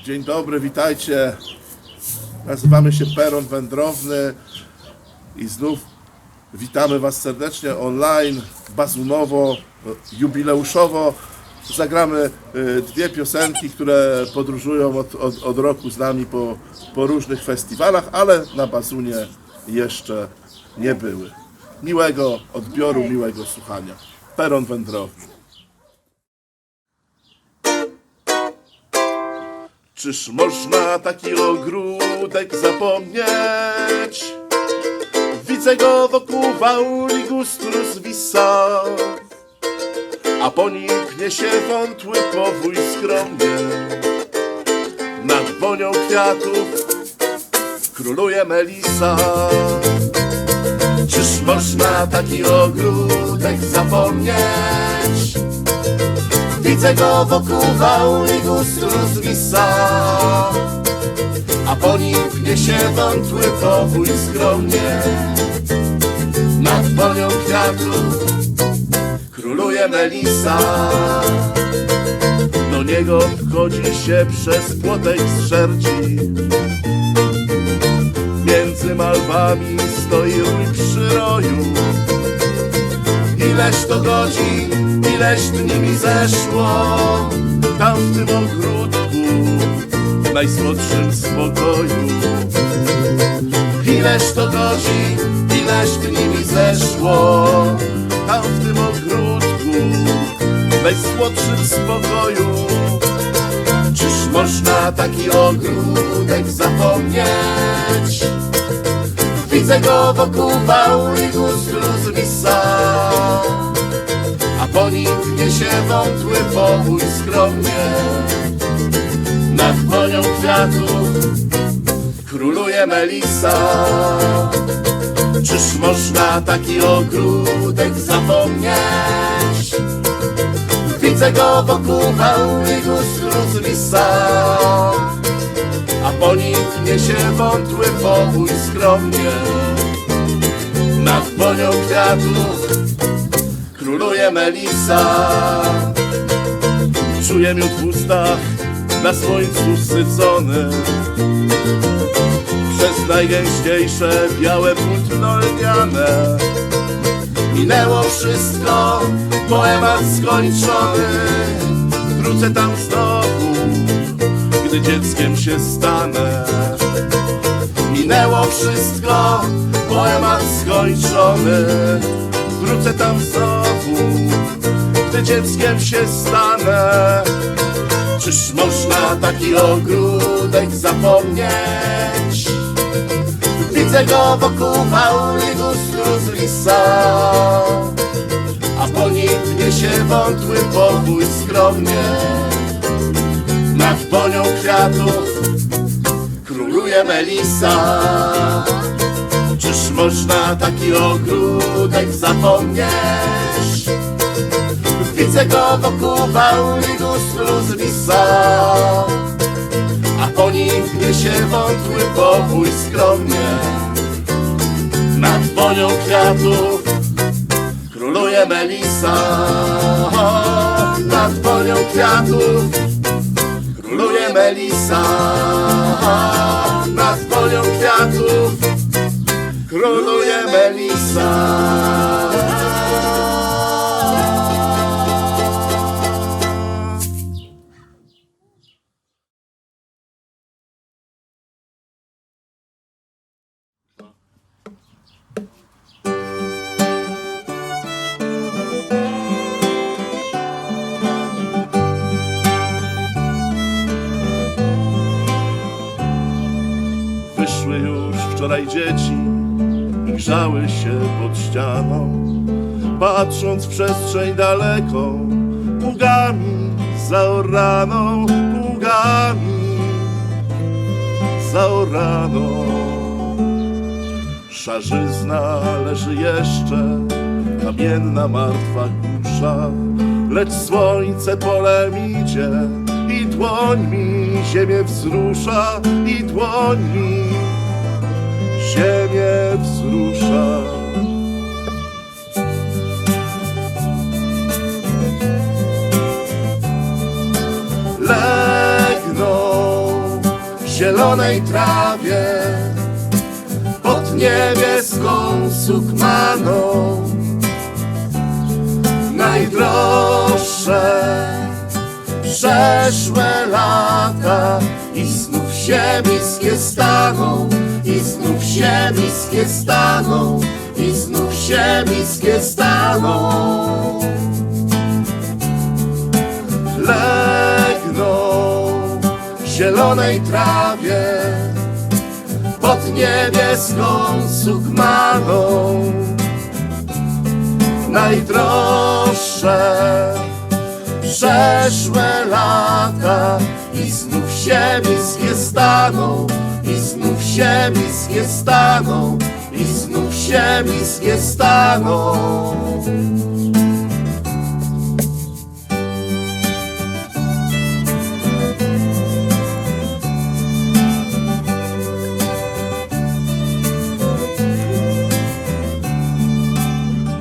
Dzień dobry, witajcie. Nazywamy się Peron Wędrowny i znów witamy Was serdecznie online, bazunowo, jubileuszowo. Zagramy y, dwie piosenki, które podróżują od, od, od roku z nami po, po różnych festiwalach, ale na bazunie jeszcze nie były. Miłego odbioru, miłego słuchania. Peron Wędrowny. Czyż można taki ogródek zapomnieć? Widzę go wokół wauli gustrus wisa, a po nim pnie się wątły powój skromnie. Nad wonią kwiatów króluje Melisa. Czyż można taki ogródek zapomnieć? Widzę go wokół wauli gustrus wisa. A po nim pnie się wątły powój skromnie. Nad wonią kwiatów króluje Melisa. Do niego wchodzi się przez płotek z szerci Między malwami stoi rój przyroju Ileż to godzin, ileż dni mi zeszło. Tam w tym ogródku, w najsłodszym spokoju. Ileż to godzin, ileż dni mi zeszło. Tam w tym ogródku, w najsłodszym spokoju. Czyż można taki ogródek zapomnieć? Widzę go wokół wauli gustrus wisa A po nim pnie się wątły powój skromnie Nad wonią kwiatów króluje Melisa Czyż można taki ogródek zapomnieć? Widzę go wokół wauli gustrus wisa a po nim pnie się wątły powój skromnie. Nad wonią kwiatów króluje Melisa. Czuję miód w ustach, na słońcu sycony. Przez najgęściejsze białe płótno lniane. Minęło wszystko, poemat skończony. Wrócę tam znowu, gdy dzieckiem się stanę. Minęło wszystko, poemat skończony. Wrócę tam znowu, gdy dzieckiem się stanę. Czyż można taki ogródek zapomnieć? Widzę go wokół wauli gustrus lisa A po nim pnie się wątły powój skromnie Nad wonią kwiatów króluje Melisa Czyż można taki ogródek zapomnieć? Widzę go wokół wauli gustrus lisa a po nim się wątły powój skromnie. Nad wonią kwiatów króluje Melisa. Nad wonią kwiatów króluje Melisa. Nad wonią kwiatów Wyszły już wczoraj dzieci grzały się pod ścianą, patrząc w przestrzeń daleką, pługami zaoraną, pługami zaoraną. Szarzyzna leży jeszcze, kamienna martwa kusza, lecz słońce polem idzie i dłońmi ziemię wzrusza, i dłońmi ziemię wzrusza. Legną zielonej trawie, pod niebieską sukmaną. Najdroższe przeszłe lata i znów się staną, i znów się bliskie staną, i znów się bliskie staną. Legną w zielonej trawie pod niebieską sukmaną. Najdroższe przeszłe lata i znów się bliskie staną, i znów się bliskie staną, i znów się bliskie staną.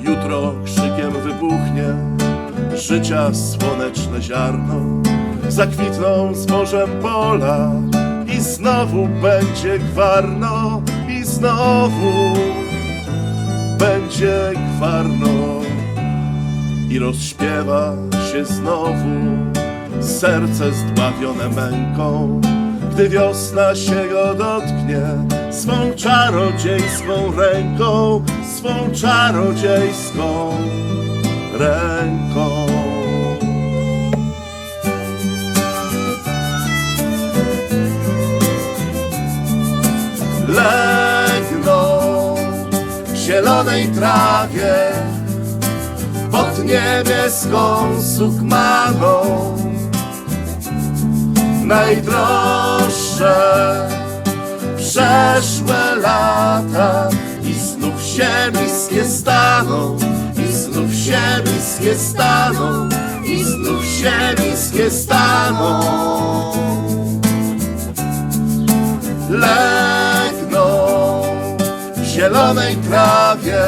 Jutro krzykiem wybuchnie życia słoneczne ziarno. Zakwitną zbożem pola i znowu będzie gwarno i znowu będzie gwarno i rozśpiewa się znowu serce zdławione męką. Gdy wiosna się go dotknie swą czarodziejską ręką, swą czarodziejską ręką. Legną w zielonej trawie pod niebieską sukmaną najdroższe przeszłe lata i znów się bliskie staną, i znów się bliskie staną, i znów się bliskie staną. W zielonej trawie.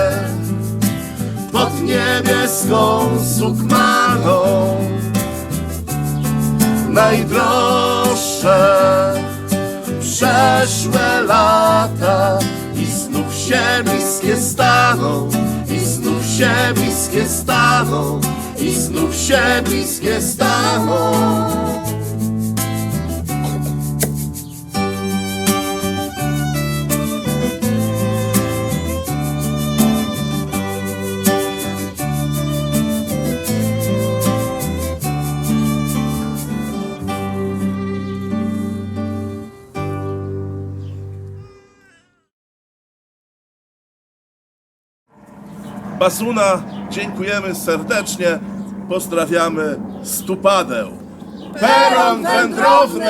Pod niebieską sukmaną. Najdroższe przeszłe lata. I znów się bliskie staną, i znów się bliskie staną, i znów się bliskie staną. Basuna, dziękujemy serdecznie, pozdrawiamy Stupadeł. Peron wędrowny!